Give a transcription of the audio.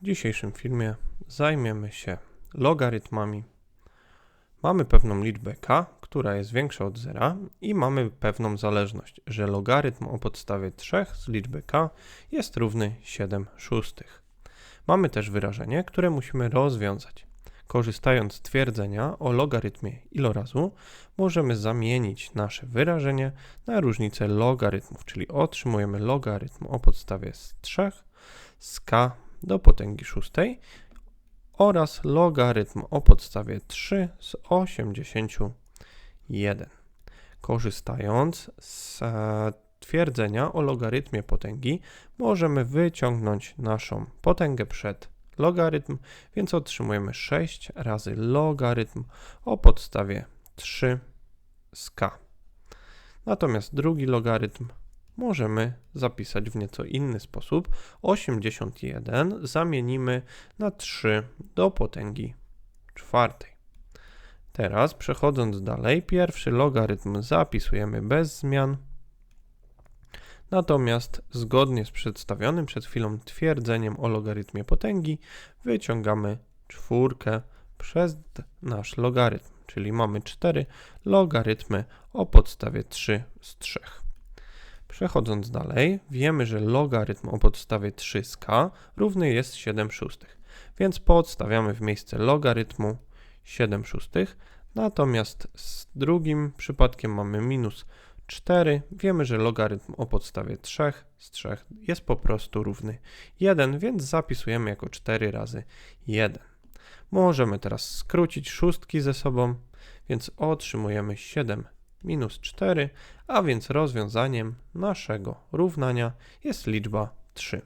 W dzisiejszym filmie zajmiemy się logarytmami. Mamy pewną liczbę k, która jest większa od zera i mamy pewną zależność, że logarytm o podstawie 3 z liczby k jest równy 7 szóstych. Mamy też wyrażenie, które musimy rozwiązać. Korzystając z twierdzenia o logarytmie ilorazu, możemy zamienić nasze wyrażenie na różnicę logarytmów, czyli otrzymujemy logarytm o podstawie z 3 z k do potęgi szóstej oraz logarytm o podstawie 3 z 81. Korzystając z e, twierdzenia o logarytmie potęgi, możemy wyciągnąć naszą potęgę przed logarytm, więc otrzymujemy 6 razy logarytm o podstawie 3 z k. Natomiast drugi logarytm możemy zapisać w nieco inny sposób. 81 zamienimy na 3 do potęgi czwartej. Teraz przechodząc dalej, pierwszy logarytm zapisujemy bez zmian. Natomiast zgodnie z przedstawionym przed chwilą twierdzeniem o logarytmie potęgi, wyciągamy czwórkę przez nasz logarytm, czyli mamy 4 logarytmy o podstawie 3 z 3. Przechodząc dalej, wiemy, że logarytm o podstawie 3 z k równy jest 7 szóstych, więc podstawiamy w miejsce logarytmu 7 szóstych, natomiast z drugim przypadkiem mamy minus 4. Wiemy, że logarytm o podstawie 3 z 3 jest po prostu równy 1, więc zapisujemy jako 4 razy 1. Możemy teraz skrócić szóstki ze sobą, więc otrzymujemy 7 minus 4, a więc rozwiązaniem naszego równania jest liczba 3.